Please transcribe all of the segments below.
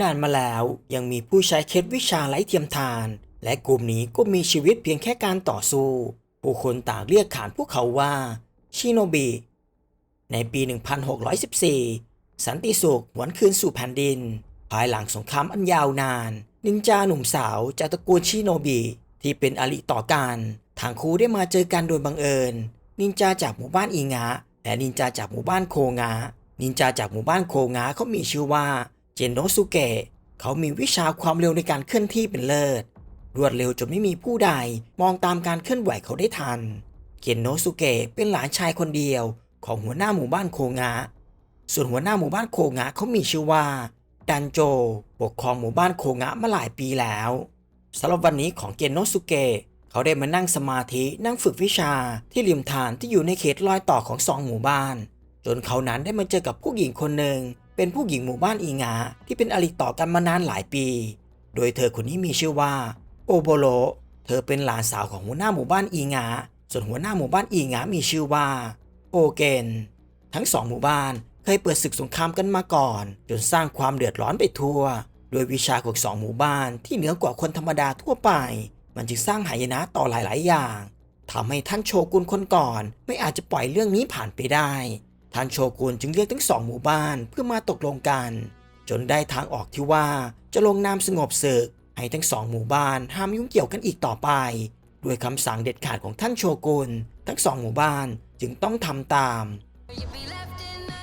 นานมาแล้วยังมีผู้ใช้เคล็ดวิชาไร้เทียมทาน และกลุ่มนี้ก็มีชีวิตเพียงแค่การต่อสู้ ผู้คนต่างเรียกขานพวกเขาว่า ชิโนบิ ในปี 1614 สันติสุขหวนคืนสู่แผ่นดิน ภายหลังสงครามอันยาวนาน นินจาหนุ่มสาวจากตระกูลชิโนบิที่เป็นอริต่อกันทางคู่ได้มาเจอกันโดยบังเอิญ นินจาจากหมู่บ้านอีงะและนินจาจากหมู่บ้านโคงะนินจาจากหมู่บ้านโคงะเขามีชื่อว่า นโนสุเกะเขามีวิชาความเร็วในการเคลื่อนที่เป็นเลิศ รวดเร็วจนไม่มีผู้ใดมองตามการเคลื่อนไหวเขาได้ทันเคนโนสุเกะเป็นหลานชายคนเดียวของหัวหน้าหมู่บ้านโคงะ ส่วนหัวหน้าหมู่บ้านโคงะเขามีชื่อว่าดันโจ ปกครองหมู่บ้านโคงะมาหลายปีแล้วสำหรับวันนี้ของเกนโนสุเกะเขาได้มานั่งสมาธินั่งฝึกวิชาที่ริมทานที่อยู่ในเขตรอยต่อของสองหมู่บ้าน จนเขานั้นได้มาเจอกับผู้หญิงคนหนึ่ง เป็นผู้หญิงหมู่บ้านอีงาที่เป็นอริต่อกันมานานหลายปี โดยเธอคนนี้มีชื่อว่า โอโบโล เธอเป็นหลานสาวของหัวหน้าหมู่บ้านอีงา ส่วนหัวหน้าหมู่บ้านอีงามีชื่อว่า โอเกน ทั้งสองหมู่บ้านเคยเปิดศึกสงครามกันมาก่อน จนสร้างความเดือดร้อนไปทั่ว โดยวิชาของสองหมู่บ้านที่เหนือกว่าคนธรรมดาทั่วไป มันจึงสร้างหายนะต่อหลาย ๆ อย่างทำให้ท่านโชกุนคนก่อน ไม่อาจจะปล่อยเรื่องนี้ผ่านไปได้ ท่านโชกุนจึงเรียกทั้งสองหมู่บ้านเพื่อมาตกลงกัน จนได้ทางออกที่ว่าจะลงนามสงบศึก ให้ทั้งสองหมู่บ้านห้ามยุ่งเกี่ยวกันอีกต่อไป ด้วยคำสั่งเด็ดขาดของท่านโชกุนทั้งสองหมู่บ้านจึงต้องทำตาม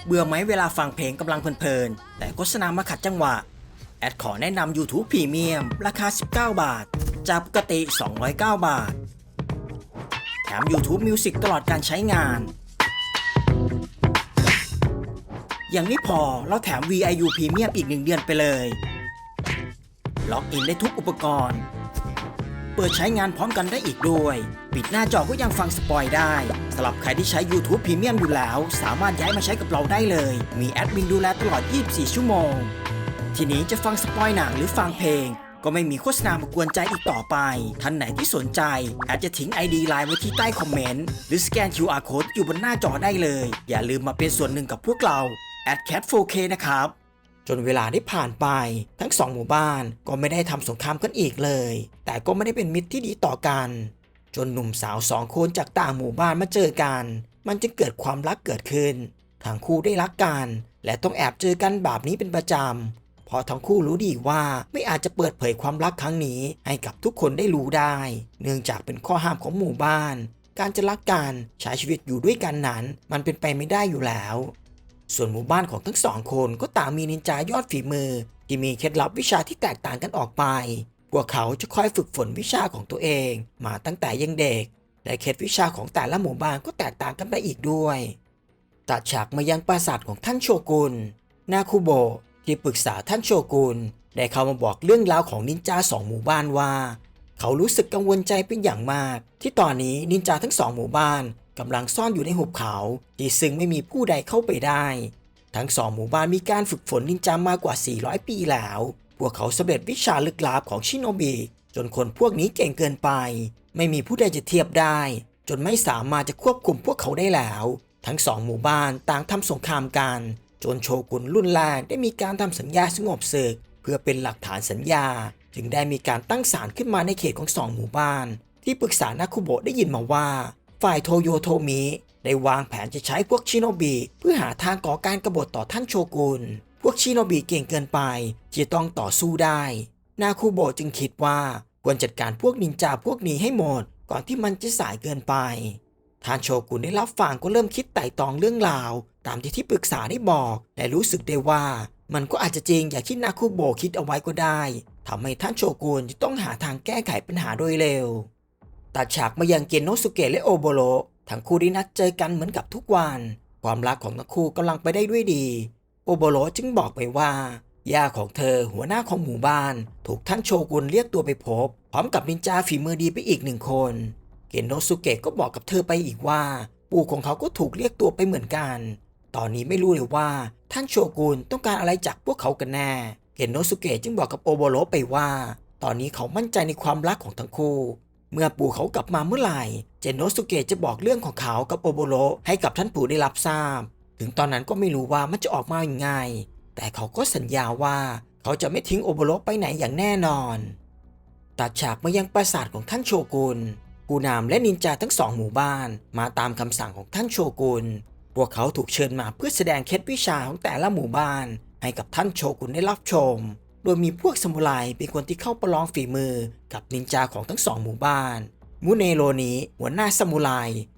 เบื่อไหมเวลาฟังเพลงกำลังเพลินๆ แต่โฆษณามาขัดจังหวะ แอดขอแนะนำ YouTube Premium ราคา 19 บาท จากปกติ 209 บาท แถม YouTube Music ตลอดการใช้งาน ยังไม่พอเราแถม VIU Premium อีก 1 เดือนไปเลย ล็อกอินได้ทุกอุปกรณ์ เปิดใช้งานพร้อมกันได้อีกด้วย ปิดหน้าจอก็ยังฟังสปอยได้สำหรับใครที่ใช้ YouTube Premium อยู่แล้ว สามารถย้ายมาใช้กับเราได้เลย มีแอดมินดูแลตลอด 24 ชั่วโมง ทีนี้จะฟังสปอยหนังหรือฟังเพลงก็ไม่มีโฆษณามากวนใจอีกต่อไป ท่านไหนที่สนใจ อาจจะทิ้ง ID ไลน์ไว้ที่ใต้คอมเมนต์ หรือสแกน QR Code อยู่บนหน้าจอได้เลย อย่าลืมมาเป็นส่วนหนึ่งกับพวกเรา a d c a t 4K นะครับ จนเวลาได้ผ่านไปทั้งสองหมู่บ้านก็ไม่ได้ทำสงครามกันอีกเลย แต่ก็ไม่ได้เป็นมิตรที่ดีต่อกัน จนหนุ่มสาวสองคนจากต่างหมู่บ้านมาเจอกัน มันจึงเกิดความรักเกิดขึ้นทั้งคู่ได้รักกัน และต้องแอบเจอกันแบบนี้เป็นประจำเพราะทั้งคู่รู้ดีว่าไม่อาจจะเปิดเผยความรักครั้งนี้ ให้กับทุกคนได้รู้ได้ เนื่องจากเป็นข้อห้ามของหมู่บ้าน การจะรักกันใช้ชีวิตอยู่ด้วยกันนั้น มันเป็นไปไม่ได้อยู่แล้ว ส่วนหมู่บ้านของทั้งสองคนก็ต่างมีนินจายอดฝีมือ ที่มีเคล็ดลับวิชาที่แตกต่างกันออกไป พวกเขาจะคอยฝึกฝนวิชาของตัวเอง มาตั้งแต่ยังเด็ก และเคล็ดวิชาของแต่ละหมู่บ้านก็แตกต่างกันไปอีกด้วย ตัดฉากมายังปราสาทของท่านโชกุน นาคุโบที่ปรึกษาท่านโชกุนได้เข้ามาบอกเรื่องราวของนินจาสองหมู่บ้านว่า เขารู้สึกกังวลใจเป็นอย่างมาก ที่ตอนนี้นินจาทั้งสองหมู่บ้าน กำลังซ่อนอยู่ในหุบเขา ที่ซึ่งไม่มีผู้ใดเข้าไปได้ ทั้งสองหมู่บ้านมีการฝึกฝนนินจามากกว่า 400 ปีแล้ว พวกเขาสำเร็จวิชาลึกลับของชิโนบิจนคนพวกนี้เก่งเกินไป ไม่มีผู้ใดจะเทียบได้ จนไม่สามารถจะควบคุมพวกเขาได้แล้ว ทั้งสองหมู่บ้านต่างทำสงครามกัน จนโชกุนรุ่นแรกได้มีการทำสัญญาสงบศึก เพื่อเป็นหลักฐานสัญญา จึงได้มีการตั้งศาลขึ้นมาในเขตของสองหมู่บ้าน ที่ปรึกษานาคุโบะได้ยินมาว่า ฝ่ายโทโยโทมิได้วางแผนจะใช้พวกชิโนบิเพื่อหาทางก่อการกบฏต่อท่านโชกุน พวกชิโนบิเก่งเกินไปที่จะต้องต่อสู้ได้ นาคุโบะจึงคิดว่าควรจัดการพวกนินจาพวกนี้ให้หมด ก่อนที่มันจะสายเกินไป ท่านโชกุนได้รับฟังก็เริ่มคิดไต่ตองเรื่องราว ตามที่ที่ปรึกษาได้บอกและรู้สึกได้ว่า มันก็อาจจะจริงอย่างที่นาคุโบะคิดเอาไว้ก็ได้ทำให้ท่านโชกุนจะต้องหาทางแก้ไขปัญหาโดยเร็ว ตัดฉากมายังเกนโนสุเกะและโอโบโรทั้งคู่ได้นัดเจอกันเหมือนกับทุกวัน ความรักของทั้งคู่กำลังไปได้ด้วยดี โอโบโรจึงบอกไปว่าย่าของเธอหัวหน้าของหมู่บ้าน ถูกท่านโชกุนเรียกตัวไปพบ พร้อมกับนินจาฝีมือดีไปอีกหนึ่งคน เกนโนสุเกะก็บอกกับเธอไปอีกว่า ปู่ของเขาก็ถูกเรียกตัวไปเหมือนกัน ตอนนี้ไม่รู้เลยว่าท่านโชกุนต้องการอะไรจากพวกเขากันแน่ เกนโนสุเกะจึงบอกกับโอโบโรไปว่า ตอนนี้เขามั่นใจในความรักของทั้งคู่ เมื่อปู่เขากลับมาเมื่อไหร่ เจนโนสุเกะจะบอกเรื่องของเขากับโอโบโรให้กับท่านปู่ได้รับทราบ ถึงตอนนั้นก็ไม่รู้ว่ามันจะออกมาอย่างไง แต่เขาก็สัญญาว่าเขาจะไม่ทิ้งโอโบโรไปไหนอย่างแน่นอน ตัดฉากมายังปราสาทของท่านโชกุนผู้นำและนินจาทั้งสองหมู่บ้าน มาตามคำสั่งของท่านโชกุน พวกเขาถูกเชิญมาเพื่อแสดงเคล็ดวิชาของแต่ละหมู่บ้าน ให้กับท่านโชกุนได้รับชม โดยมีพวกซามูไรเป็นคนที่เข้าประลองฝีมือกับนินจาของทั้งสองหมู่บ้านมุเนโรนี้หัวหน้าซามูไร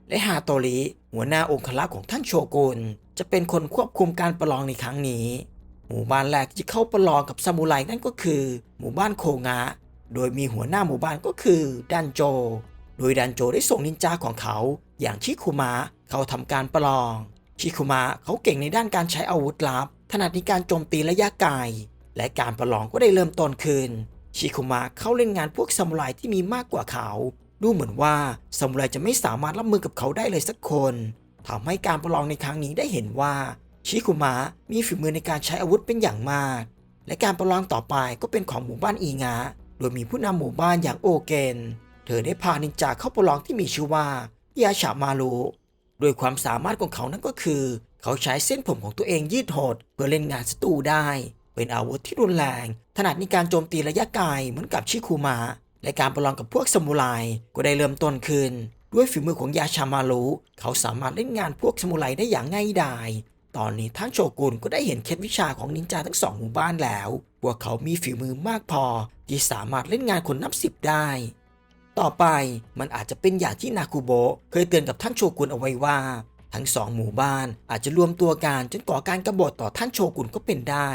และฮาโตริหัวหน้าองครักษ์ของท่านโชกุนจะเป็นคนควบคุมการประลองในครั้งนี้ หมู่บ้านแรกที่เข้าประลองกับซามูไรนั่นก็คือ หมู่บ้านโคงะ โดยมีหัวหน้าหมู่บ้านก็คือดันโจ โดยดันโจได้ส่งนินจาของเขาอย่างชิคุมะเข้าทำการประลอง ชิคุมะเขาเก่งในด้านการใช้อาวุธลับถนัดในการโจมตีระยะไกล และการประลองก็ได้เริ่มต้นขึ้น ชิคุมะเข้าเล่นงานพวกซามูไรที่มีมากกว่าเขา ดูเหมือนว่าซามูไรจะไม่สามารถรับมือกับเขาได้เลยสักคนทำให้การประลองในครั้งนี้ได้เห็นว่าชิคุมะมีฝีมือในการใช้อาวุธเป็นอย่างมาก และการประลองต่อไปก็เป็นของหมู่บ้านอีงะ โดยมีผู้นำหมู่บ้านอย่างโอเกน เธอได้พานินจาเข้าประลองที่มีชื่อว่ายาชามารุโดยความสามารถของเขานั่นก็คือ เขาใช้เส้นผมของตัวเองยืดหดเพื่อเล่นงานศัตรูได้ เป็นอาวุธที่รุนแรง ถนัดในการโจมตีระยะไกลเหมือนกับชิคุมะ และการประลองกับพวกซามูไรก็ได้เริ่มต้นขึ้น ด้วยฝีมือของยาชามารุเขาสามารถเล่นงานพวกซามูไรได้อย่างง่ายดายตอนนี้ท่านโชกุนก็ได้เห็นเคล็ดวิชาของนินจาทั้งสองหมู่บ้านแล้วว่าเขามีฝีมือมากพอ ที่สามารถเล่นงานคนนับสิบได้ ต่อไปมันอาจจะเป็นอย่างที่นาคุโบะเคยเตือนกับท่านโชกุนเอาไว้ว่า ทั้งสองหมู่บ้านอาจจะรวมตัวกันจนก่อการกบฏต่อท่านโชกุนก็เป็นได้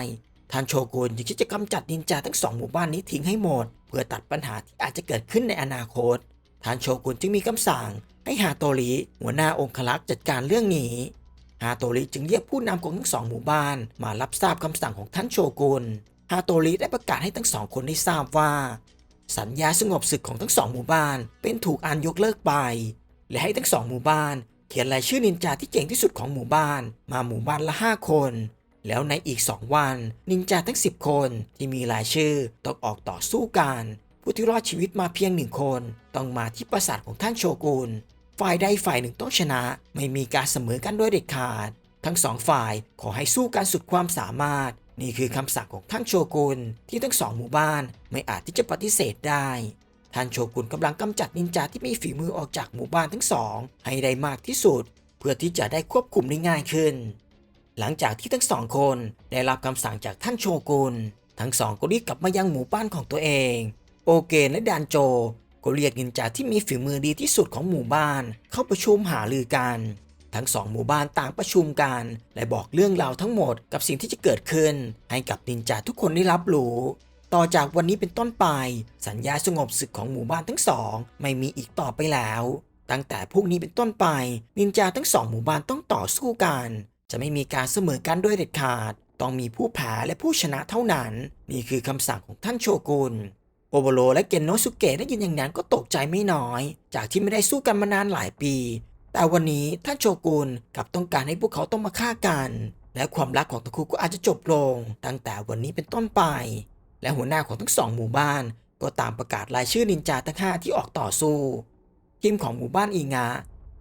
ท่านโชกุนยากที่จะกำจัดนินจาทั้งสองหมู่บ้านนี้ทิ้งให้หมด เพื่อตัดปัญหาที่อาจจะเกิดขึ้นในอนาคต ท่านโชกุนจึงมีคำสั่ง ให้ฮาโตริหัวหน้าองครักษ์จัดการเรื่องนี้ฮาโตริจึงเรียกผู้นำของทั้งสองหมู่บ้าน มารับทราบคำสั่งของท่านโชกุนฮาโตริได้ประกาศให้ทั้งสองคนได้ทราบว่า สัญญาสงบศึกของทั้งสองหมู่บ้าน เป็นถูกอ่านยกเลิกไป และให้ทั้งสองหมู่บ้าน เขียนรายชื่อนินจาที่เก่งที่สุดของหมู่บ้าน มาหมู่บ้านละ5คน แล้วในอีก 2 วัน นินจาทั้ง 10 คนที่มีรายชื่อต้องออกต่อสู้กัน ผู้ที่รอดชีวิตมาเพียงหนึ่งคน ต้องมาที่ปราสาทของท่านโชกุนฝ่ายใดฝ่ายหนึ่งต้องชนะ ไม่มีการเสมอกันด้วยเด็ดขาด ทั้งสองฝ่ายขอให้สู้กันสุดความสามารถ นี่คือคำสั่งของท่านโชกุนที่ทั้งสองหมู่บ้านไม่อาจที่จะปฏิเสธได้ท่านโชกุนกำลังกำจัดนินจาที่มีฝีมือออกจากหมู่บ้านทั้งสอง ให้ได้มากที่สุด เพื่อที่จะได้ควบคุมได้ง่ายขึ้น หลังจากที่ทั้งสองคนได้รับคำสั่งจากท่านโชกุนทั้งสองก็รีบกลับมายังหมู่บ้านของตัวเอง โอเกนและดานโจก็เรียกนินจาที่มีฝีมือดีที่สุดของหมู่บ้าน เข้าประชุมหารือกัน ทั้งสองหมู่บ้านต่างประชุมกัน และบอกเรื่องราวทั้งหมดกับสิ่งที่จะเกิดขึ้น ให้กับนินจาทุกคนได้รับรู้ ต่อจากวันนี้เป็นต้นไป สัญญาสงบศึกของหมู่บ้านทั้งสอง ไม่มีอีกต่อไปแล้ว ตั้งแต่พวกนี้เป็นต้นไป นินจาทั้งสองหมู่บ้านต้องต่อสู้กัน จะไม่มีการเสมอกันด้วยเด็ดขาด ต้องมีผู้แพ้และผู้ชนะเท่านั้น นี่คือคำสั่งของท่านโชกุนโอโบโรและเกนโนสุเกะได้ยินอย่างนั้นก็ตกใจไม่น้อย จากที่ไม่ได้สู้กันมานานหลายปี แต่วันนี้ท่านโชกุนกลับต้องการให้พวกเขาต้องมาฆ่ากัน และความรักของทั้งคู่ก็อาจจะจบลง ตั้งแต่วันนี้เป็นต้นไป และหัวหน้าของทั้งสองหมู่บ้าน ก็ตามประกาศรายชื่อนินจาทั้งห้าที่ออกต่อสู้ทีมของหมู่บ้านอีงา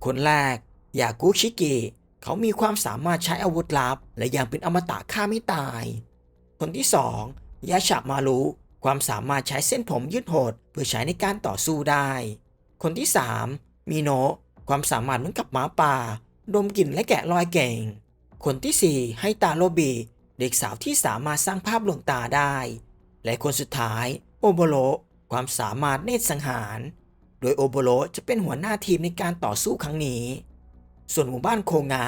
คนแรกยากุชิกิ เขามีความสามารถใช้อาวุธลับ และยังเป็นอมตะฆ่าไม่ตาย คนที่สองยาชามารุความสามารถใช้เส้นผมยืดหดเพื่อใช้ในการต่อสู้ได้ คนที่สามมิโนะความสามารถเหมือนกับหมาป่า ดมกลิ่นและแกะรอยเก่ง คนที่สี่ให้ตาโรบิเด็กสาวที่สามารถสร้างภาพลวงตาได้ และคนสุดท้าย โอโบโรความสามารถเนตรสังหาร โดยโอโบโรจะเป็นหัวหน้าทีมในการต่อสู้ครั้งนี้ ส่วนหมู่บ้านโคงะ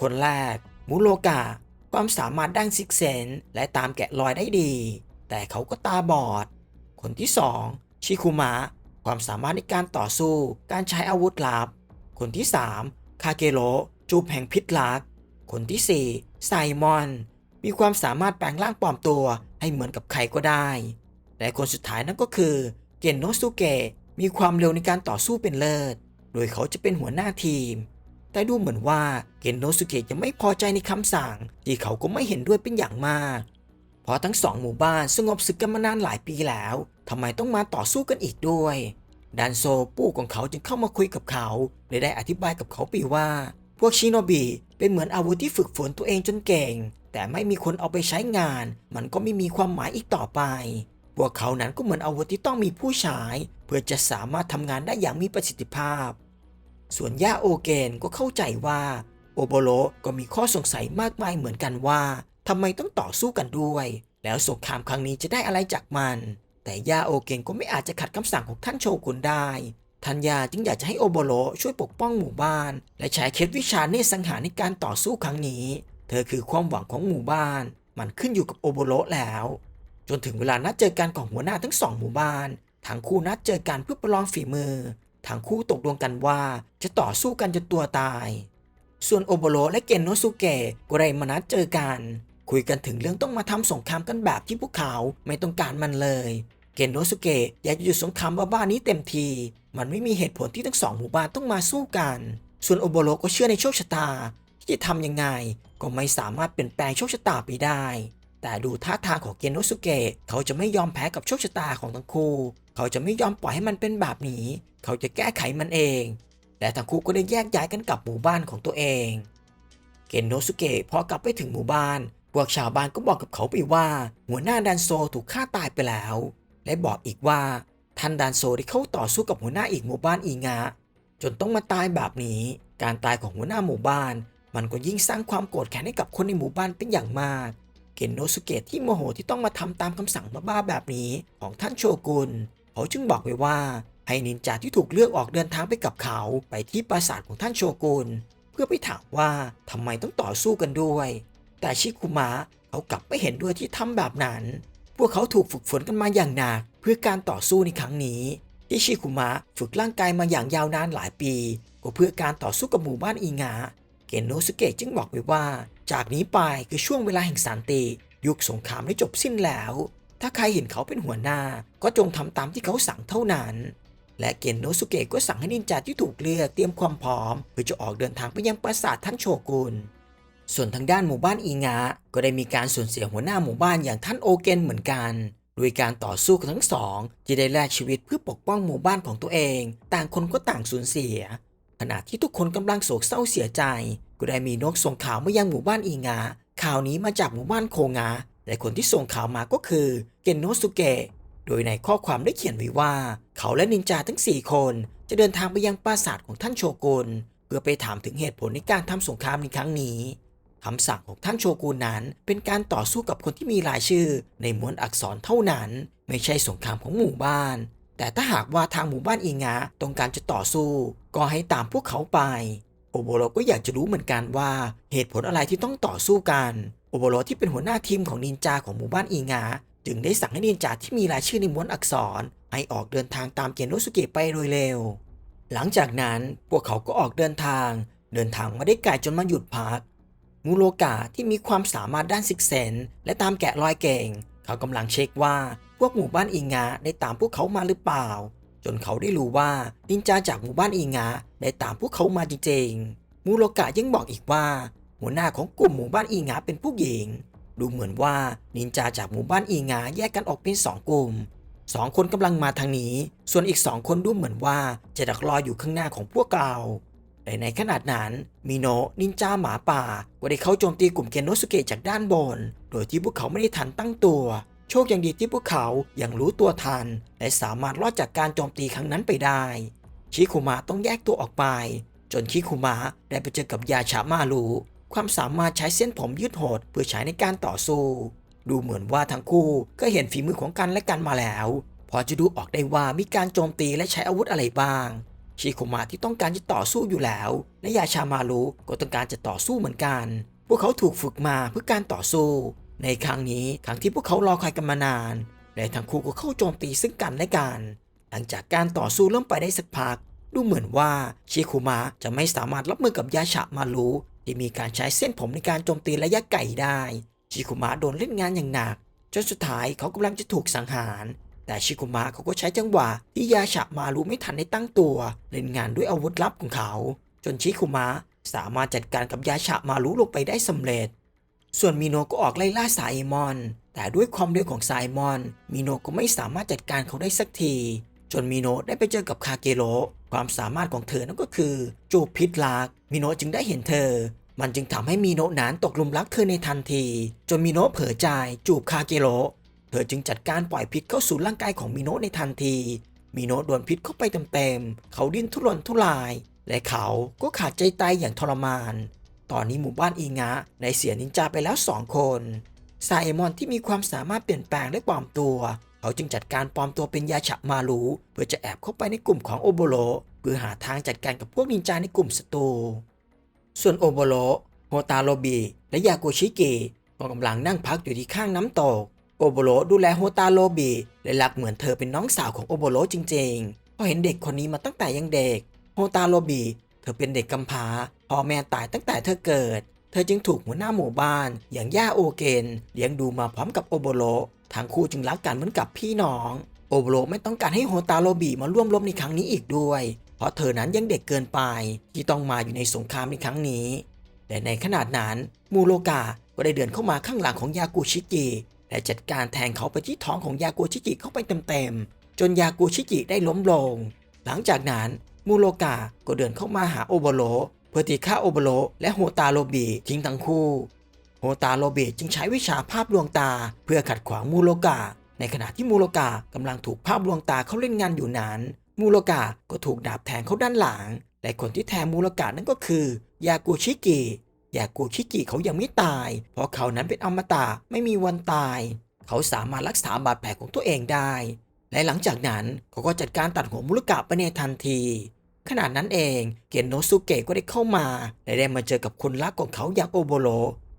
คนแรกมุโรกะ ความสามารถด้านซิกเซนและตามแกะรอยได้ดี แต่เขาก็ตาบอด คนที่สองชิคุมะ ความสามารถในการต่อสู้ การใช้อาวุธลับ คนที่สามคาเกโรจูบแห่งพิษลัก คนที่สี่ไซมอน มีความสามารถแปลงร่างปลอมตัวให้เหมือนกับใครก็ได้ และคนสุดท้ายนั่นก็คือ เกนโนสุเกะมีความเร็วในการต่อสู้เป็นเลิศ โดยเขาจะเป็นหัวหน้าทีม แต่ดูเหมือนว่าเกนโนสุเกะยังไม่พอใจในคำสั่ง ที่เขาก็ไม่เห็นด้วยเป็นอย่างมาก เพราะทั้งสองหมู่บ้านสงบศึกกันมานานหลายปีแล้วทำไมต้องมาต่อสู้กันอีกด้วยดันโซปู่ของเขาจึงเข้ามาคุยกับเขาและได้อธิบายกับเขาไปว่า พวกชิโนบิเป็นเหมือนอาวุธที่ฝึกฝนตัวเองจนเก่ง แต่ไม่มีคนเอาไปใช้งาน มันก็ไม่มีความหมายอีกต่อไป พวกเขานั้นก็เหมือนอาวุธที่ต้องมีผู้ใช้เพื่อจะสามารถทำงานได้อย่างมีประสิทธิภาพ ส่วนย่าโอเกนก็เข้าใจว่าโอโบโรก็มีข้อสงสัยมากมายเหมือนกันว่าทำไมต้องต่อสู้กันด้วย แล้วสงครามครั้งนี้จะได้อะไรจากมัน แต่ย่าโอเกนก็ไม่อาจจะขัดคำสั่งของท่านโชกุนได้ทันยาจึงอยากจะให้โอโบโรช่วยปกป้องหมู่บ้าน และใช้เคล็ดวิชาเนสังหารในการต่อสู้ครั้งนี้ เธอคือความหวังของหมู่บ้าน มันขึ้นอยู่กับโอโบโรแล้ว จนถึงเวลานัดเจอกันของหัวหน้าทั้งสองหมู่บ้านทั้งคู่นัดเจอกันเพื่อประลองฝีมือ ทั้งคู่ตกลงกันว่าจะต่อสู้กันจนตัวตาย ส่วนโอโบโรและเกนโนสุเกะก็ได้มานัดเจอกัน คุยกันถึงเรื่องต้องมาทำสงครามกันแบบที่พวกเขาไม่ต้องการมันเลย เกนโนสุเกะอยากจะหยุดสงครามบ้าๆนี้เต็มที มันไม่มีเหตุผลที่ทั้งสองหมู่บ้านต้องมาสู้กัน ส่วนโอโบโรก็เชื่อในโชคชะตา ที่จะทำยังไงก็ไม่สามารถเปลี่ยนแปลงโชคชะตาไปได้ แต่ดูท่าทางของเกนโนสุเกะเขาจะไม่ยอมแพ้กับโชคชะตาของทั้งคู่ เขาจะไม่ยอมปล่อยให้มันเป็นแบบนี้ เขาจะแก้ไขมันเอง และทั้งคู่ก็ได้แยกย้ายกันกลับหมู่บ้านของตัวเอง เกนโนสุเกะพอกลับไปถึงหมู่บ้าน พวกชาวบ้านก็บอกกับเขาไปว่า หัวหน้าดันโซถูกฆ่าตายไปแล้ว และบอกอีกว่าท่านดันโซได้เข้าต่อสู้กับหัวหน้าอีกหมู่บ้านอีงะ จนต้องมาตายแบบนี้ การตายของหัวหน้าหมู่บ้าน มันก็ยิ่งสร้างความโกรธแค้นให้กับคนในหมู่บ้านเป็นอย่างมากเกนโนสุเกะที่โมโหที่ต้องมาทำตามคำสั่งบ้าๆแบบนี้ของท่านโชกุน เขาจึงบอกไว้ว่า ให้นินจาที่ถูกเลือกออกเดินทางไปกับเขาไปที่ปราสาทของท่านโชกุนเพื่อไปถามว่าทำไมต้องต่อสู้กันด้วย แต่ชิคุมะเขากลับไม่เห็นด้วยที่ทำแบบนั้น พวกเขาถูกฝึกฝนกันมาอย่างหนักเพื่อการต่อสู้ในครั้งนี้ที่ชิคุมะฝึกร่างกายมาอย่างยาวนานหลายปีก็เพื่อการต่อสู้กับหมู่บ้านอีงะเกนโนสเกะจึงบอกไว้ว่า จากนี้ไปคือช่วงเวลาแห่งสันติ ยุคสงครามได้จบสิ้นแล้ว ถ้าใครเห็นเขาเป็นหัวหน้า ก็จงทำตามที่เขาสั่งเท่านั้น และเกนโนสุเกะก็สั่งให้นินจาที่ถูกเลือกเตรียมความพร้อม เพื่อจะออกเดินทางไปยังปราสาทท่านโชกุนส่วนทางด้านหมู่บ้านอีงะก็ได้มีการสูญเสียหัวหน้าหมู่บ้านอย่างท่านโอเกนเหมือนกันโดยการต่อสู้กันทั้งสองที่ได้แลกชีวิตเพื่อปกป้องหมู่บ้านของตัวเอง ต่างคนก็ต่างสูญเสีย ขณะที่ทุกคนกำลังโศกเศร้าเสียใจ ก็ได้มีนกส่งข่าวมายังหมู่บ้านอีงาข่าวนี้มาจากหมู่บ้านโคงา และคนที่ส่งข่าวมาก็คือเกนโนสุเกะโดยในข้อความได้เขียนไว้ว่า เขาและนินจาทั้ง 4 คน จะเดินทางไปยังปราสาทของท่านโชกุนเพื่อไปถามถึงเหตุผลในการทำสงครามในครั้งนี้คำสั่งของท่านโชกุนนั้น เป็นการต่อสู้กับคนที่มีรายชื่อ ในม้วนอักษรเท่านั้น ไม่ใช่สงครามของหมู่บ้าน แต่ถ้าหากว่าทางหมู่บ้านอิงะต้องการจะต่อสู้ ก็ให้ตามพวกเขาไป โอโบโรก็อยากจะรู้เหมือนกันว่าเหตุผลอะไรที่ต้องต่อสู้กัน โอโบโรที่เป็นหัวหน้าทีมของนินจาของหมู่บ้านอิงะจึงได้สั่งให้นินจาที่มีรายชื่อในม้วนอักษร ให้ออกเดินทางตามเกนโนสุเกะไปโดยเร็ว หลังจากนั้นพวกเขาก็ออกเดินทาง เดินทางมาได้ไกลจนมาหยุดพัก มูโรกะที่มีความสามารถด้านซิกเซนและตามแกะรอยเก่ง เขากำลังเช็คว่าพวกหมู่บ้านอิงาได้ตามพวกเขามาหรือเปล่า จนเขาได้รู้ว่านินจาจากหมู่บ้านอิงาได้ตามพวกเขามาจริงๆ มูโรกะยังบอกอีกว่า หัวหน้าของกลุ่มหมู่บ้านอิงาเป็นผู้หญิง ดูเหมือนว่านินจาจากหมู่บ้านอิงาแยกกันออกเป็นสองกลุ่มสองคนกำลังมาทางนี้ ส่วนอีกสองคนดูเหมือนว่าจะดักรออยู่ข้างหน้าของพวกเราแต่ในขนาดนั้นมิโนะนินจาหมาป่าก็ได้เข้าโจมตีกลุ่มเกนโนสุเกะจากด้านบน โดยที่พวกเขาไม่ได้ทันตั้งตัว โชคยังดีที่พวกเขายังรู้ตัวทัน และสามารถรอดจากการโจมตีครั้งนั้นไปได้ ชิคุมะต้องแยกตัวออกไป จนชิคุมะได้ไปเจอกับยาชามารุความสามารถใช้เส้นผมยืดหดเพื่อใช้ในการต่อสู้ ดูเหมือนว่าทั้งคู่ก็เห็นฝีมือของกันและกันมาแล้ว พอจะดูออกได้ว่ามีการโจมตีและใช้อาวุธอะไรบ้าง ชิคุมะที่ต้องการจะต่อสู้อยู่แล้ว และยาชามารุก็ต้องการจะต่อสู้เหมือนกัน พวกเขาถูกฝึกมาเพื่อการต่อสู้ ในครั้งนี้ครั้งที่พวกเขารอคอยกันมานาน และทั้งคู่ก็เข้าโจมตีซึ่งกันและกัน หลังจากการต่อสู้เริ่มไปได้สักพัก ดูเหมือนว่าชิคุมะจะไม่สามารถรับมือกับยาชามารุที่มีการใช้เส้นผมในการโจมตีระยะไกลได้ชิคุมะโดนเล่นงานอย่างหนักจนสุดท้ายเขากำลังจะถูกสังหาร แต่ชิคุมะเขาก็ใช้จังหวะที่ยาชะมารุไม่ทันได้ตั้งตัว เล่นงานด้วยอาวุธลับของเขา จนชิคุมะสามารถจัดการกับยาชะมารุลงไปได้สำเร็จ ส่วนมิโนก็ออกไล่ล่าสายมอน แต่ด้วยความเร็วของสายมอน มิโนก็ไม่สามารถจัดการเขาได้สักที จนมิโนได้ไปเจอกับคาเกโรความสามารถของเธอนั่นก็คือจูบพิษลักมิโนจึงได้เห็นเธอ มันจึงทำให้มีโนนั้นตกหลุมรักเธอในทันที จนมีโนเผลอใจจูบคาเกโรเธอจึงจัดการปล่อยพิษเข้าสู่ร่างกายของมิโนในทันที มิโนโดนพิษเข้าไปเต็มๆ เขาดิ้นทุรนทุราย และเขาก็ขาดใจตายอย่างทรมาน ตอนนี้หมู่บ้านอีงะได้เสียนินจาไปแล้วสองคนไซมอนที่มีความสามารถเปลี่ยนแปลงและปลอมตัว เขาจึงจัดการปลอมตัวเป็นยาฉะมารูเพื่อจะแอบเข้าไปในกลุ่มของโอโบโรเพื่อหาทางจัดการกับพวกนินจาในกลุ่มศัตรูส่วนโอโบโรโฮตาโรบิและยาโกชิกิก็กำลังนั่งพักอยู่ที่ข้างน้ำตกโอโบโรดูแลโฮตาโรบิและรักเหมือนเธอเป็นน้องสาวของโอโบโรจริงๆเพราะเห็นเด็กคนนี้มาตั้งแต่ยังเด็กโฮตาโรบิเธอเป็นเด็กกำพร้าพ่อแม่ตายตั้งแต่เธอเกิด เธอจึงถูกหัวหน้าหมู่บ้าน อย่างย่าโอเกนเลี้ยงดูมาพร้อมกับโอโบโรทั้งคู่จึงรักกันเหมือนกับพี่น้อง โอโบโรไม่ต้องการให้โฮตาโรบิมาร่วมรบในครั้งนี้อีกด้วย เพราะเธอนั้นยังเด็กเกินไป ที่ต้องมาอยู่ในสงครามในครั้งนี้ แต่ในขนาดนั้น มูโรกาก็ได้เดินเข้ามาข้างหลังของยากุชิกิและจัดการแทงเขาไปที่ท้องของยากุชิกิเข้าไปเต็มๆจนยากุชิกิได้ล้มลง หลังจากนั้น มูโรกาก็เดินเข้ามาหาโอโบโรเพื่อที่ฆ่าโอโบโรและโฮตาโรบิทิ้งทั้งคู่ โฮตาโรบิจึงใช้วิชาภาพลวงตา เพื่อขัดขวางมูโรกา ในขณะที่มูโรกากำลังถูกภาพลวงตาเขาเล่นงานอยู่นั้นมูโรกาก็ถูกดาบแทงเข้าด้านหลัง และคนที่แทงมูโรกานั่นก็คือยากุชิกิยากุชิกิเขายังไม่ตาย เพราะเขานั้นเป็นอมตะไม่มีวันตาย เขาสามารถรักษาบาดแผลของตัวเองได้ และหลังจากนั้นเขาก็จัดการตัดหัวมูโรกะไปในทันที ขณะนั้นเองเกนโนสุเกะก็ได้เข้ามาและได้มาเจอกับคนรักของเขาอย่างโอโบโร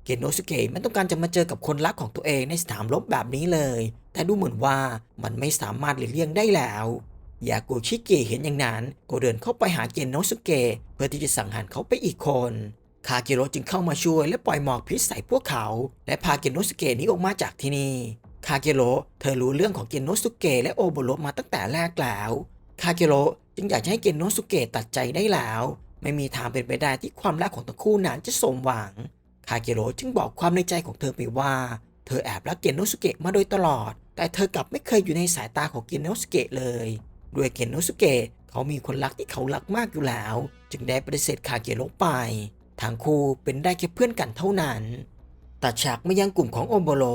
เกนโนสุเกะไม่ต้องการจะมาเจอกับคนรักของตัวเองในสนามรบแบบนี้เลย แต่ดูเหมือนว่ามันไม่สามารถหลีกเลี่ยงได้แล้วยากุชิเกะเห็นอย่างนั้นก็เดินเข้าไปหาเกนโนสุเกะเพื่อที่จะสังหารเขาไปอีกคนคาเกโรจึงเข้ามาช่วยและปล่อยหมอกพิษใส่พวกเขา และพาเกนโนสุเกะนี้ออกมาจากที่นี่คาเกโรเธอรู้เรื่องของเกนโนสุเกะและโอโบโรมาตั้งแต่แรกแล้วคาเกโร จึงอยากจะให้เกนโนสุเกะตัดใจได้แล้ว ไม่มีทางเป็นไปได้ที่ความรักของทั้งคู่นั้นจะสมหวัง คาเกโรจึงบอกความในใจของเธอไปว่า เธอแอบรักเกนโนสุเกะมาโดยตลอด แต่เธอกลับไม่เคยอยู่ในสายตาของเกนโนสุเกะเลยด้วยเกนโนสุเกะเขามีคนรักที่เขารักมากอยู่แล้ว จึงได้ปฏิเสธคาเกโรไปทั้งคู่เป็นได้แค่เพื่อนกันเท่านั้นตัดฉากมายังกลุ่มของโอโบโร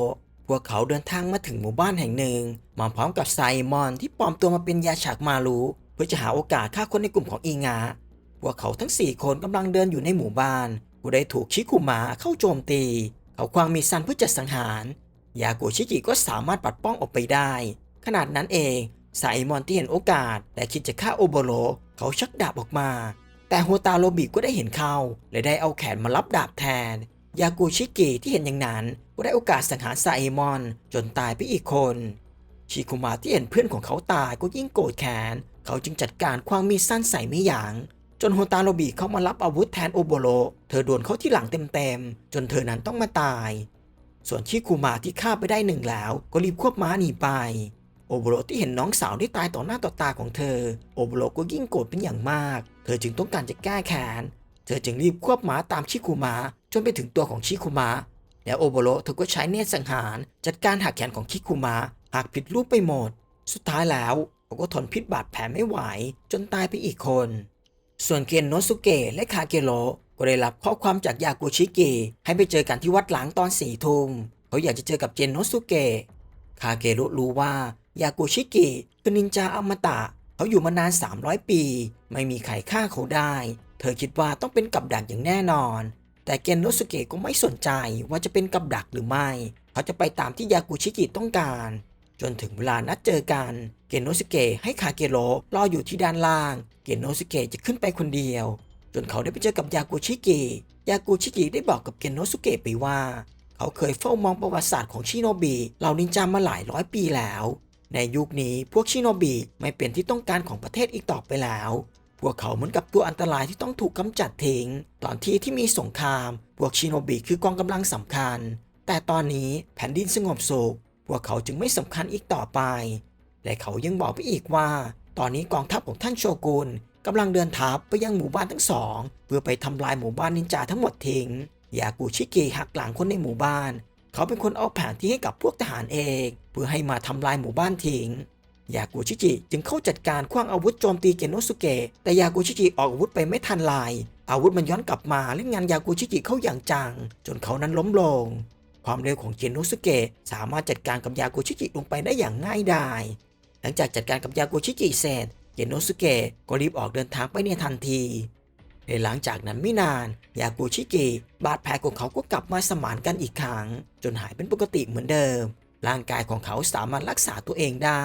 พวกเขาเดินทางมาถึงหมู่บ้านแห่งหนึ่งมาพร้อมกับไซมอนที่ปลอมตัวมาเป็นยาฉากมารู เพื่อจะหาโอกาสฆ่าคนในกลุ่มของอีงาพวกเขาทั้ง 4 คนกำลังเดินอยู่ในหมู่บ้านกูได้ถูกชิคุมะเข้าโจมตี เขาควางมีซันเพื่อจะสังหาร ยากุชิกิก็สามารถปัดป้องออกไปได้ ขนาดนั้นเองไซมอนที่เห็นโอกาสและคิดจะฆ่าโอโบโรเขาชักดาบออกมา แต่โฮตาโรบิก็ได้เห็นเข้าและได้เอาแขนมารับดาบแทน ยากุชิกิที่เห็นอย่างนั้นก็ได้โอกาสสังหารไซมอน จนตายไปอีกคน ชิคุมะที่เห็นเพื่อนของเขาตายก็ยิ่งโกรธแค้น เขาจึงจัดการควางมีสั้นใส่ไม่ยัง้งจนโฮตาโรบิเข้ามารับอาวุธแทนโอโบโร เธอโดนเข้าที่หลังเต็มๆ จนเธอนั้นต้องมาตาย ส่วนชิคุมะที่ฆ่าไปได้หนึ่งแล้ว ก็รีบควบม้าหนีไป โอโบโรที่เห็นน้องสาวได้ตายต่อหน้าต่อตาของเธอ โอโบโรก็ยิ่งโกรธเป็นอย่างมาก เธอจึงต้องการจะแก้แค้น เธอจึงรีบควบม้าตามชิคุมะจนไปถึงตัวของชิคุมะแล้วโอโบโรเธอก็ใช้เนตรสังหาร จัดการหักแขนของชิคุมะหักผิดรูปไปหมด สุดท้ายแล้ว เขาก็ทนพิษบาดแผลไม่ไหว จนตายไปอีกคน ส่วนเกนโนสุเกะและคาเกโรก็ได้รับข้อความจากยากุชิกะให้ไปเจอกันที่วัดหลังตอนสี่ทุ่มเขาอยากจะเจอกับเจนโนสุเกะคาเกโรรู้ว่ายากุชิกะคือนินจาอมตะ เขาอยู่มานาน 300 ปี ไม่มีใครฆ่าเขาได้ เธอคิดว่าต้องเป็นกับดักอย่างแน่นอน แต่เกนโนสุเกะก็ไม่สนใจว่าจะเป็นกับดักหรือไม่ เขาจะไปตามที่ยากุชิกิต้องการ จนถึงเวลานัดเจอกัน เกโนสุเกะให้คาเกโรรออยู่ที่ด้านล่าง เกโนสุเกะจะขึ้นไปคนเดียว จนเขาได้ไปเจอกับยากุชิกิ ยากุชิกิได้บอกกับเกโนสุเกะไปว่า เขาเคยเฝ้ามองประวัติศาสตร์ของชิโนบิเหล่านินจามาหลายร้อยปีแล้ว ในยุคนี้พวกชิโนบิไม่เป็นที่ต้องการของประเทศอีกต่อไปแล้วพวกเขาเหมือนกับตัวอันตรายที่ต้องถูกกำจัดทิ้ง ตอนที่ที่มีสงคราม พวกชิโนบิคือกองกำลังสำคัญ แต่ตอนนี้แผ่นดินสงบสุข พวกเขาจึงไม่สำคัญอีกต่อไป และเขายังบอกไปอีกว่า ตอนนี้กองทัพของท่านโชกุนกำลังเดินทัพไปยังหมู่บ้านทั้งสอง เพื่อไปทำลายหมู่บ้านนินจาทั้งหมดทิ้งยากุชิเกหักหลังคนในหมู่บ้าน เขาเป็นคนเอาแผนที่ให้กับพวกทหารเอง เพื่อให้มาทำลายหมู่บ้านทิ้งยากุชิจิจึงเข้าจัดการคว้างอาวุธโจมตีเกโนสุเกะแต่ยากุชิจิออกอาวุธไปไม่ทันลาย อาวุธมันย้อนกลับมาเล่นงานยากุชิจิเข้าอย่างจัง จนเขานั้นล้มลง ความเร็วของเกนโนสุเกะสามารถจัดการกับยาโกชิจิลงไปได้อย่างง่ายดาย หลังจากจัดการกับยาโกชิจิเสร็จเกนโนสุเกะก็รีบออกเดินทางไปในทันทีในหลังจากนั้นไม่นาน ยากุชิกิบาดแผลของเขาก็กลับมาสมานกันอีกครั้ง จนหายเป็นปกติเหมือนเดิม ร่างกายของเขาสามารถรักษาตัวเองได้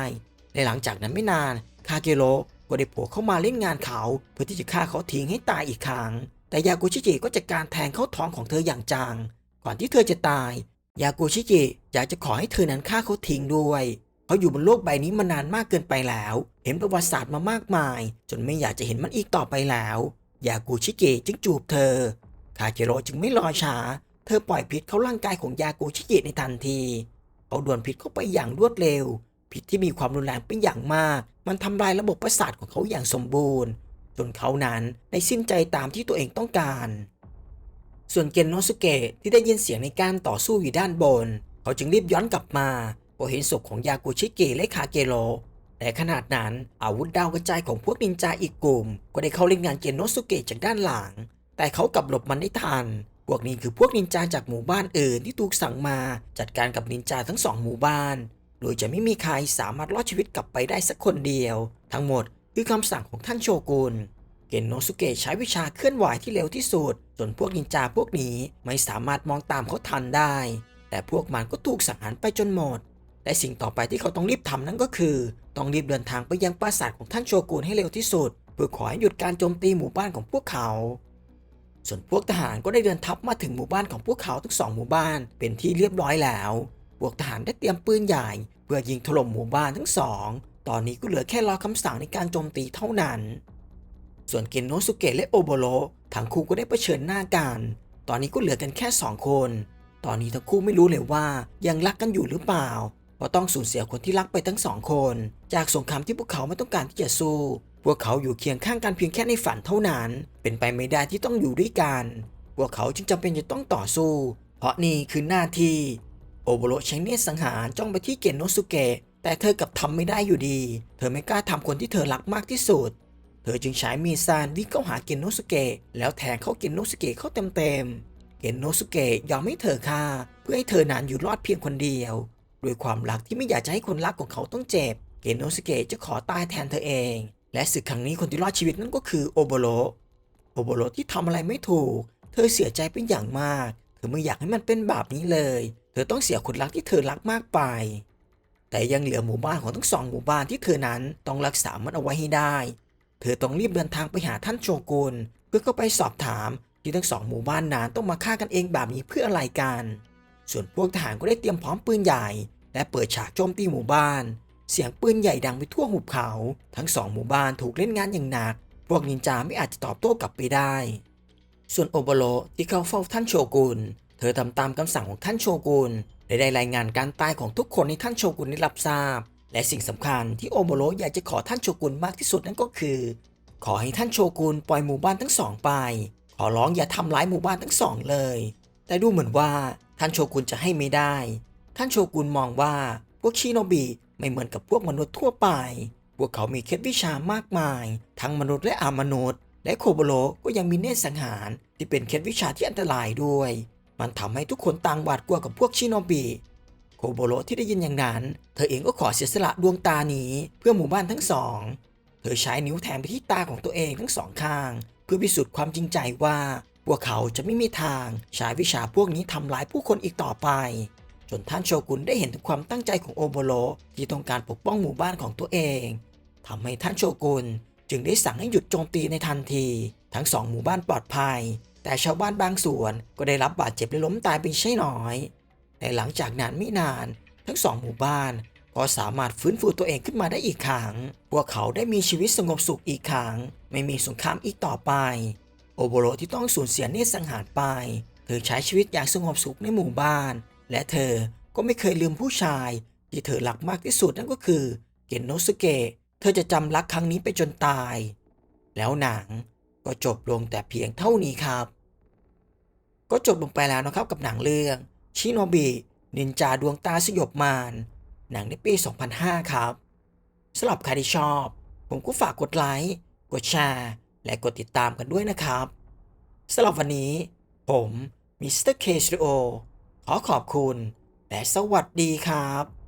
ในหลังจากนั้นไม่นาน คาเกโรก็ได้ผล่เข้ามาเล่นงานเขา เพื่อที่จะฆ่าเขาทิ้งให้ตายอีกครั้ง แต่ยากุชิจิก็จัดการแทงเข้าท้องของเธออย่างจัง ก่อนที่เธอจะตาย ยากุชิจิอยากจะขอให้เธอนั้นฆ่าเขาทิ้งด้วยเขาอยู่บนโลกใบนี้มานานมากเกินไปแล้ว เห็นประวัติศาสตร์มามากมาย จนไม่อยากจะเห็นมันอีกต่อไปแล้ว ยากุชิกิจึงจูบเธอ คาเกโรจึงไม่รอช้า เธอปล่อยพิษเข้าร่างกายของยากุชิกิในทันที เขาด่วลพิษเข้าไปอย่างรวดเร็ว พิษที่มีความรุนแรงเป็นอย่างมาก มันทำลายระบบประสาทของเขาอย่างสมบูรณ์ จนเขานั้นได้สิ้นใจตามที่ตัวเองต้องการ ส่วนเกนโนสุเกะที่ได้ยินเสียงในการต่อสู้อยู่ด้านบน เขาจึงรีบย้อนกลับมาพอเห็นศพของยากุชิกิและคาเกโรแต่ขนาดนั้นอาวุธดาวกระจายของพวกนินจาอีกกลุ่ม ก็ได้เข้าเล่นงานเกนโนสุเกะจากด้านหลัง แต่เขากลับหลบมันได้ทัน พวกนี้คือพวกนินจาจากหมู่บ้านอื่นที่ถูกสั่งมาจัดการกับนินจาทั้งสองหมู่บ้าน โดยจะไม่มีใครสามารถรอดชีวิตกลับไปได้สักคนเดียว ทั้งหมดคือคำสั่งของท่านโชกุน เกนโนสุเกะใช้วิชาเคลื่อนไหวที่เร็วที่สุด จนพวกนินจาพวกนี้ไม่สามารถมองตามเขาทันได้ แต่พวกมันก็ถูกสังหารไปจนหมด และสิ่งต่อไปที่เขาต้องรีบทำนั่นก็คือ ต้องรีบเดินทางไปยังปราสาทของท่านโชกุนให้เร็วที่สุด เพื่อขอให้หยุดการโจมตีหมู่บ้านของพวกเขา ส่วนพวกทหารก็ได้เดินทัพมาถึงหมู่บ้านของพวกเขาทั้งสองหมู่บ้านเป็นที่เรียบร้อยแล้ว พวกทหารได้เตรียมปืนใหญ่ เพื่อยิงถล่มหมู่บ้านทั้งสอง ตอนนี้ก็เหลือแค่รอคำสั่งในการโจมตีเท่านั้น ส่วนเกนโนสุเกะและโอโบโรทั้งคู่ก็ได้เผชิญหน้ากัน ตอนนี้ก็เหลือกันแค่สองคน ตอนนี้ทั้งคู่ไม่รู้เลยว่ายังรักกันอยู่หรือเปล่า เพราะต้องสูญเสียคนที่รักไปทั้งสองคน จากสงครามที่พวกเขาไม่ต้องการที่จะสู้ พวกเขาอยู่เคียงข้างกันเพียงแค่ในฝันเท่านั้น เป็นไปไม่ได้ที่ต้องอยู่ด้วยกัน พวกเขาจึงจำเป็นจะต้องต่อสู้ เพราะนี่คือหน้าที่ โอโบโรใช้เนตรสังหารจ้องไปที่เกนโนสุเกะแต่เธอกับทำไม่ได้อยู่ดี เธอไม่กล้าทำคนที่เธอรักมากที่สุด เธอจึงใช้มีดซานวิ่งเข้าหาเกนโนสุเกะแล้วแทงเข้าเกนโนสุเกะเข้าเต็มๆ เกนโนสุเกะยอมให้เธอฆ่า เพื่อให้เธอนานอยู่รอดเพียงคนเดียวด้วยความรักที่ไม่อยากจะให้คนรักของเขาต้องเจ็บ เกนโนสุเกะจะขอตายแทนเธอเอง และศึกครั้งนี้คนที่รอดชีวิตนั่นก็คือโอโบโรโอโบโรที่ทำอะไรไม่ถูก เธอเสียใจเป็นอย่างมาก เธอไม่อยากให้มันเป็นแบบนี้เลย เธอต้องเสียคนรักที่เธอรักมากไป แต่ยังเหลือหมู่บ้านของทั้งสองหมู่บ้านที่เธอนั้นต้องรักษามันเอาไว้ให้ได้ เธอต้องรีบเดินทางไปหาท่านโชกุนเพื่อเข้าไปสอบถามที่ทั้งสองหมู่บ้านนั้นต้องมาฆ่ากันเองแบบนี้เพื่ออะไรกัน ส่วนพวกทหารก็ได้เตรียมพร้อมปืนใหญ่ และเปิดฉากโจมตีหมู่บ้าน เสียงปืนใหญ่ดังไปทั่วหุบเขา ทั้งสองหมู่บ้านถูกเล่นงานอย่างหนัก พวกนินจาไม่อาจจะตอบโต้กลับไปได้ ส่วนโอโบโรที่เข้าเฝ้าท่านโชกุน เธอทำตามคำสั่งของท่านโชกุนและได้รายงานการตายของทุกคนให้ท่านโชกุนได้รับทราบ และสิ่งสำคัญที่โอโบโรอยากจะขอท่านโชกุนมากที่สุดนั่นก็คือ ขอให้ท่านโชกุนปล่อยหมู่บ้านทั้งสองไป ขอร้องอย่าทำร้ายหมู่บ้านทั้งสองเลย แต่ดูเหมือนว่าท่านโชกุนจะให้ไม่ได้ ท่านโชกุนมองว่าพวกชิโนบิไม่เหมือนกับพวกมนุษย์ทั่วไป พวกเขามีเคล็ดวิชามากมาย ทั้งมนุษย์และอามนุษย์ และโคโบโรก็ยังมีเนตรสังหารที่เป็นเคล็ดวิชาที่อันตรายด้วย มันทำให้ทุกคนต่างหวาดกลัวกับพวกชิโนบิ โคโบโรที่ได้ยินอย่างนั้น เธอเองก็ขอเสียสละดวงตานี้เพื่อหมู่บ้านทั้งสอง เธอใช้นิ้วแทงไปที่ตาของตัวเองทั้งสองข้าง เพื่อพิสูจน์ความจริงใจว่า พวกเขาจะไม่มีทางใช้วิชาพวกนี้ทำร้ายผู้คนอีกต่อไป จนท่านโชกุนได้เห็นถึงความตั้งใจของโอโบโรที่ต้องการปกป้องหมู่บ้านของตัวเองทำให้ท่านโชกุนจึงได้สั่งให้หยุดโจมตีในทันที ทั้งสองหมู่บ้านปลอดภัย แต่ชาวบ้านบางส่วนก็ได้รับบาดเจ็บและล้มตายเป็นใช่น้อย แต่หลังจากนั้นไม่นานทั้งสองหมู่บ้านก็สามารถฟื้นฟูตัวเองขึ้นมาได้อีกครั้ง พวกเขาได้มีชีวิตสงบสุขอีกครั้ง ไม่มีสงครามอีกต่อไป โอโบโรที่ต้องสูญเสียเนตสังหารไป เธอใช้ชีวิตอย่างสงบสุขในหมู่บ้าน และเธอก็ไม่เคยลืมผู้ชาย ที่เธอรักมากที่สุดนั่นก็คือ เกนโนสุเกะ เธอจะจำรักครั้งนี้ไปจนตาย แล้วหนังก็จบลงแต่เพียงเท่านี้ครับ ก็จบลงไปแล้วนะครับกับหนังเรื่อง ชิโนบินินจาดวงตาสยบมารหนังในปี 2005 ครับสำหรับใครที่ชอบ ผมก็ฝากกดไลค์กดแชร์และกดติดตามกันด้วยนะครับสำหรับวันนี้ ผมมิสเตอร์เคสตูดิโอขอขอบคุณ และสวัสดีครับ